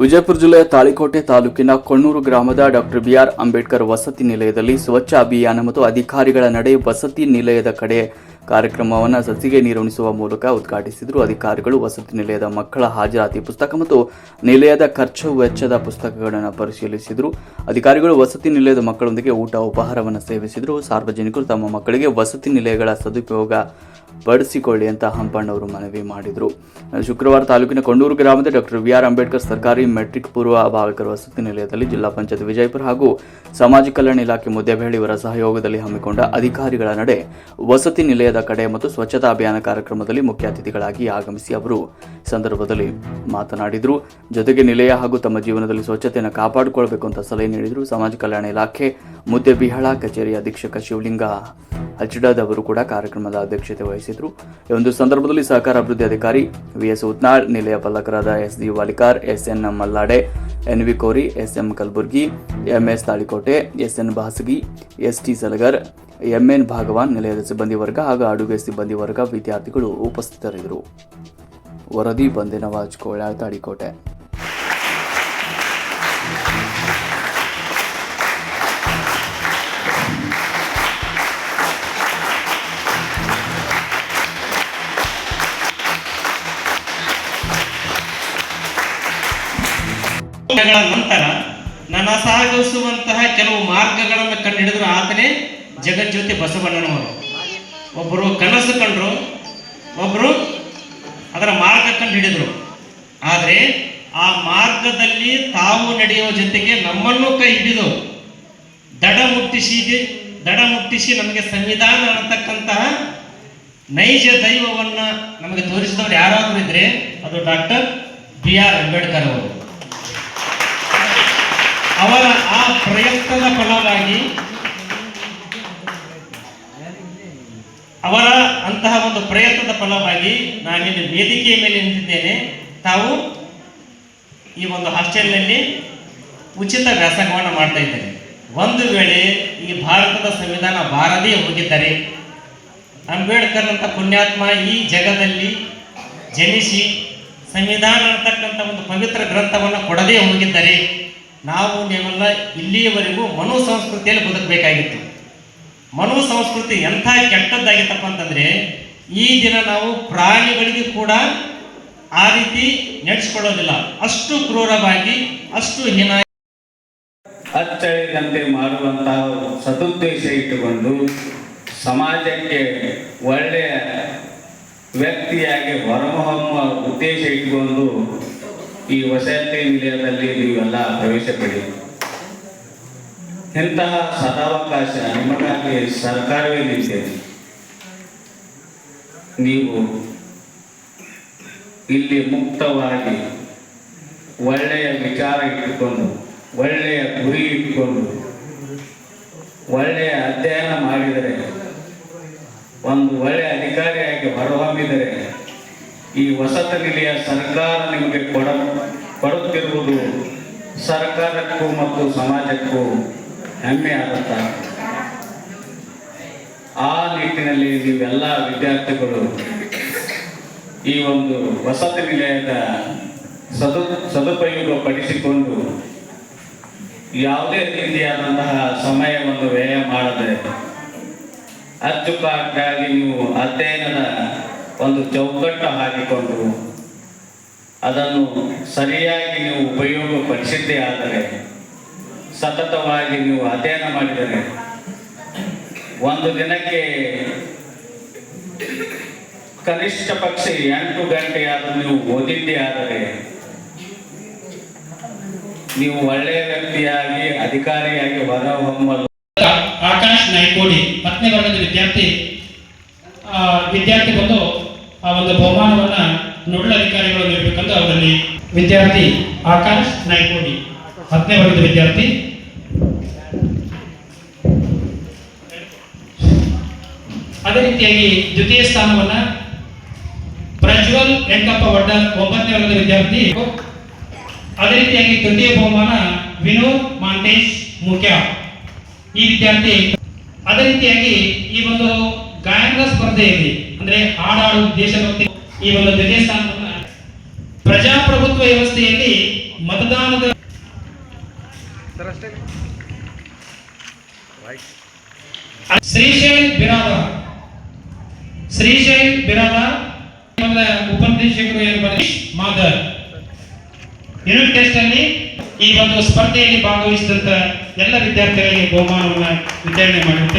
ವಿಜಯಪುರ ಜಿಲ್ಲೆಯ ತಾಳಿಕೋಟೆ ತಾಲೂಕಿನ ಕೊಣ್ಣೂರು ಗ್ರಾಮದ ಡಾಕ್ಟರ್ ಬಿಆರ್ ಅಂಬೇಡ್ಕರ್ ವಸತಿ ನಿಲಯದಲ್ಲಿ ಸ್ವಚ್ಛ ಅಭಿಯಾನ ಮತ್ತು ಅಧಿಕಾರಿಗಳ ನಡೆ ವಸತಿ ನಿಲಯದ ಕಡೆ ಕಾರ್ಯಕ್ರಮವನ್ನು ಸಸಿಗೆ ನೀರುಣಿಸುವ ಮೂಲಕ ಉದ್ಘಾಟಿಸಿದರು. ಅಧಿಕಾರಿಗಳು ವಸತಿ ನಿಲಯದ ಮಕ್ಕಳ ಹಾಜರಾತಿ ಪುಸ್ತಕ ಮತ್ತು ನಿಲಯದ ಖರ್ಚು ವೆಚ್ಚದ ಪುಸ್ತಕಗಳನ್ನು ಪರಿಶೀಲಿಸಿದರು. ಅಧಿಕಾರಿಗಳು ವಸತಿ ನಿಲಯದ ಮಕ್ಕಳೊಂದಿಗೆ ಊಟ ಉಪಹಾರವನ್ನು ಸೇವಿಸಿದರು. ಸಾರ್ವಜನಿಕರು ತಮ್ಮ ಮಕ್ಕಳಿಗೆ ವಸತಿ ನಿಲಯಗಳ ಸದುಪಯೋಗ ಪಡಿಸಿಕೊಳ್ಳಿ ಅಂತ ಹಂಪಣ್ಣವರು ಮನವಿ ಮಾಡಿದರು. ಶುಕ್ರವಾರ ತಾಲೂಕಿನ ಕೊಂಡೂರು ಗ್ರಾಮದ ಡಾಕ್ಟರ್ ವಿ ಆರ್ ಅಂಬೇಡ್ಕರ್ ಸರ್ಕಾರಿ ಮೆಟ್ರಿಕ್ ಪೂರ್ವ ಬಾಲಕರ ವಸತಿ ನಿಲಯದಲ್ಲಿ ಜಿಲ್ಲಾ ಪಂಚಾಯತ್ ವಿಜಯಪುರ ಹಾಗೂ ಸಮಾಜ ಕಲ್ಯಾಣ ಇಲಾಖೆ ಮುದ್ದೆಬೇಳಿಯವರ ಸಹಯೋಗದಲ್ಲಿ ಹಮ್ಮಿಕೊಂಡ ಅಧಿಕಾರಿಗಳ ನಡೆ ವಸತಿ ನಿಲಯದ ಕಡೆ ಮತ್ತು ಸ್ವಚ್ಛತಾ ಅಭಿಯಾನ ಕಾರ್ಯಕ್ರಮದಲ್ಲಿ ಮುಖ್ಯ ಅತಿಥಿಗಳಾಗಿ ಆಗಮಿಸಿ ಅವರು ಸಂದರ್ಭದಲ್ಲಿ ಮಾತನಾಡಿದರು. ಜೊತೆಗೆ ನಿಲಯ ಹಾಗೂ ತಮ್ಮ ಜೀವನದಲ್ಲಿ ಸ್ವಚ್ಛತೆಯನ್ನು ಕಾಪಾಡಿಕೊಳ್ಬೇಕು ಅಂತ ಸಲಹೆ ನೀಡಿದರು. ಸಮಾಜ ಕಲ್ಯಾಣ ಇಲಾಖೆ ಮುದ್ದೆಬಿಹಳ ಕಚೇರಿ ಅಧೀಕ್ಷಕ ಶಿವಲಿಂಗ ಹಚ್ಡದ್ ಅವರು ಕೂಡ ಕಾರ್ಯಕ್ರಮದ ಅಧ್ಯಕ್ಷತೆ ವಹಿಸಿದ್ರು. ಈ ಒಂದು ಸಂದರ್ಭದಲ್ಲಿ ಸಹಕಾರ ಅಭಿವೃದ್ಧಿ ಅಧಿಕಾರಿ ವಿಎಸ್ ಉತ್ನಾಳ್, ನಿಲಯ ಪಾಲಕರಾದ S D Walikar, S N Mallade, N V Kori, S M Kalaburgi MS Talikote, S N Basagi, S T Salagar MN Bhagwan ನಿಲಯದ ಸಿಬ್ಬಂದಿ ವರ್ಗ ಹಾಗೂ ಅಡುಗೆ ಸಿಬ್ಬಂದಿ ವರ್ಗ ವಿದ್ಯಾರ್ಥಿಗಳು ಉಪಸ್ಥಿತರಿದ್ದರು. ವರದಿ ಬಂದಿನವಾಜ್ ಕೋಳ ತಾಳಿಕೋಟೆ. ಗಳ ನಂತರ ನನ್ನ ಸಾಗಿಸುವಂತಹ ಕೆಲವು ಮಾರ್ಗಗಳನ್ನು ಕಂಡುಹಿಡಿದ್ರು ಆತನೇ ಜಗಜ್ಯೋತಿ ಬಸವಣ್ಣನವರು. ಒಬ್ಬರು ಕನಸು ಕಂಡ್ರು ಒಬ್ಬರು ಅದರ ಮಾರ್ಗ ಕಂಡುಹಿಡಿದ್ರು. ಆದರೆ ಆ ಮಾರ್ಗದಲ್ಲಿ ತಾವು ನಡೆಯುವ ಜೊತೆಗೆ ನಮ್ಮನ್ನು ಕೈ ಹಿಡಿದು ದಡ ಮುಟ್ಟಿಸಿ ದಡ ಮುಟ್ಟಿಸಿ ನಮಗೆ ಸಂವಿಧಾನ ಅನ್ನತಕ್ಕಂತಹ ನೈಜ ದೈವವನ್ನ ನಮಗೆ ತೋರಿಸಿದವರು ಯಾರಾದರೂ ಇದ್ರೆ ಅದು ಡಾಕ್ಟರ್ ಬಿ ಆರ್ ಅಂಬೇಡ್ಕರ್ ಅವರು ಅವರ ಆ ಪ್ರಯತ್ನದ ಫಲವಾಗಿ ಅವರ ಅಂತಹ ಒಂದು ಪ್ರಯತ್ನದ ಫಲವಾಗಿ ನಾನಿಲ್ಲಿ ವೇದಿಕೆಯ ಮೇಲೆ ನಿಂತಿದ್ದೇನೆ. ತಾವು ಈ ಒಂದು ಹಾಸ್ಟೆಲ್ನಲ್ಲಿ ಉಚಿತ ವ್ಯಾಸಂಗವನ್ನು ಮಾಡ್ತಾ ಇದ್ದೇನೆ ಒಂದು ವೇಳೆ ಈ ಭಾರತದ ಸಂವಿಧಾನ ಬಾರದೇ ಹೋಗಿದ್ದರೆ ಅಂಬೇಡ್ಕರ್ ಅಂತ ಪುಣ್ಯಾತ್ಮ ಈ ಜಗದಲ್ಲಿ ಜನಿಸಿ ಸಂವಿಧಾನ ಅಂತಕ್ಕಂಥ ಒಂದು ಪವಿತ್ರ ಗ್ರಂಥವನ್ನು ಕೊಡದೇ ಹೋಗಿದ್ದರೆ ನಾವು ನೀವೆಲ್ಲ ಇಲ್ಲಿಯವರೆಗೂ ಮನು ಸಂಸ್ಕೃತಿಯಲ್ಲಿ ಬದುಕಬೇಕಾಗಿತ್ತು. ಮನು ಸಂಸ್ಕೃತಿ ಎಂಥ ಕೆಟ್ಟದ್ದಾಗಿತ್ತಪ್ಪ ಅಂತಂದರೆ, ಈ ದಿನ ನಾವು ಪ್ರಾಣಿಗಳಿಗೆ ಕೂಡ ಆ ರೀತಿ ನಡೆಸ್ಕೊಳ್ಳೋದಿಲ್ಲ. ಅಷ್ಟು ಕ್ರೂರವಾಗಿ, ಅಷ್ಟು ಹೀನ ಅಚ್ಚಳಿದಂತೆ ಮಾಡುವಂತಹ ಸದುದ್ದೇಶ ಇಟ್ಟುಕೊಂಡು ಸಮಾಜಕ್ಕೆ ಒಳ್ಳೆಯ ವ್ಯಕ್ತಿಯಾಗಿ ಹೊರಹೊಮ್ಮುವ ಉದ್ದೇಶ ಇಟ್ಟುಕೊಂಡು ಈ ವಸತಿ ನಿಲಯದಲ್ಲಿ ನೀವೆಲ್ಲ ಪ್ರವೇಶ ಪಡಿ ಇಂತಹ ಸದಾವಕಾಶ ನಿಮಗಾಗಿ ಸರ್ಕಾರವೇ ನೀಡಿದೆ ನೀವು ಇಲ್ಲಿ ಮುಕ್ತವಾಗಿ ಒಳ್ಳೆಯ ವಿಚಾರ ಇಟ್ಟುಕೊಂಡು, ಒಳ್ಳೆಯ ಗುರಿ ಇಟ್ಟುಕೊಂಡು, ಒಳ್ಳೆಯ ಅಧ್ಯಯನ ಮಾಡಿದರೆ ಒಂದು ಒಳ್ಳೆಯ ಅಧಿಕಾರಿಯಾಗಿ ಹೊರಹೊಮ್ಮಿದರೆ ಈ ವಸತಿ ನಿಲಯ ಸರ್ಕಾರ ನಿಮಗೆ ಕೊಡ, ಕೊಡುತ್ತಿರುವುದು ಸರ್ಕಾರಕ್ಕೂ ಮತ್ತು ಸಮಾಜಕ್ಕೂ ಹೆಮ್ಮೆ ಆದಂತ ಆ ನಿಟ್ಟಿನಲ್ಲಿ ನೀವೆಲ್ಲ ವಿದ್ಯಾರ್ಥಿಗಳು ಈ ಒಂದು ವಸತಿ ನಿಲಯದ ಸದು ಸದುಪಯೋಗ ಪಡಿಸಿಕೊಂಡು ಯಾವುದೇ ರೀತಿಯಾದಂತಹ ಸಮಯವನ್ನು ವ್ಯಯ ಮಾಡದೆ ಅಚ್ಚುಕಟ್ಟಾಗಿ ನೀವು ಅಧ್ಯಯನದ ಒಂದು ಚೌಕಟ್ಟು ಹಾಕಿಕೊಂಡು ಅದನ್ನು ಸರಿಯಾಗಿ ನೀವು ಉಪಯೋಗ ಪಡಿಸಿದ್ದೇ ಆದರೆ, ಸತತವಾಗಿ ನೀವು ಅಧ್ಯಯನ ಮಾಡಿದರೆ, ಒಂದು ದಿನಕ್ಕೆ ಕನಿಷ್ಠ ಪಕ್ಷ ಎಂಟು ಗಂಟೆಯಾದರೂ ನೀವು ಓದಿದ್ದೇ ಆದರೆ, ನೀವು ಒಳ್ಳೆಯ ವ್ಯಕ್ತಿಯಾಗಿ, ಅಧಿಕಾರಿಯಾಗಿ ಹೊರಹೊಮ್ಮಲು ಆಕಾಶ್ ನಾಯ್ಕೋಡಿ ಹತ್ತನೇ ವರ್ಗದ ವಿದ್ಯಾರ್ಥಿ ವಿದ್ಯಾರ್ಥಿ ಬಂದು ಆ ಒಂದು ಬಹುಮಾನವನ್ನ ನೋಡಲ್ ಅಧಿಕಾರಿಗಳು ನೀಡಬೇಕಂತ ಅವರಲ್ಲಿ ವಿದ್ಯಾರ್ಥಿ ಆಕಾಶ್ ನಾಯ್ಕೋಡಿ. ಹತ್ತನೇ ವರ್ಗದ ವಿದ್ಯಾರ್ಥಿ. ಅದೇ ರೀತಿಯಾಗಿ ದ್ವಿತೀಯ ಸ್ಥಾನವನ್ನ ಪ್ರಜ್ವಲ್ ವೆಂಕಪ್ಪ ವಡ್ಡ ಒಂಬತ್ತನೇ ವರ್ಗದ ವಿದ್ಯಾರ್ಥಿ. ಅದೇ ರೀತಿಯಾಗಿ ತೃತೀಯ ಬಹುಮಾನ ವಿನೋದ್ ಮಾಂಟೇಶ್ ಮುಖ್ಯ. ಈ ವಿದ್ಯಾರ್ಥಿ, ಅದೇ ರೀತಿಯಾಗಿ ಈ ಒಂದು ಗಾಯನದ ಸ್ಪರ್ಧೆಯಲ್ಲಿ ಅಂದ್ರೆ ಹಾಡಾಡು ದೇಶಭಕ್ತಿ ಈ ಒಂದು ದ್ವಿತೀಯ ಸ್ಥಾನವನ್ನು ಪ್ರಜಾಪ್ರಭುತ್ವ ವ್ಯವಸ್ಥೆಯಲ್ಲಿ ಮತದಾನದ ಶ್ರೀಶೈಲ್ ಬಿರಾದ ಶ್ರೀಶೈಲ್ ಬಿರಾದ ಉಪನಿರ್ದೇಶಕರು ಮಾದರ್. ಯೂನಿಟ್ ಟೆಸ್ಟ್ ಅಲ್ಲಿ ಈ ಒಂದು ಸ್ಪರ್ಧೆಯಲ್ಲಿ ಭಾಗವಹಿಸಿದಂತ ಎಲ್ಲ ವಿದ್ಯಾರ್ಥಿಗಳಿಗೆ ಬಹುಮಾನವನ್ನು ವಿತರಣೆ ಮಾಡುತ್ತೆ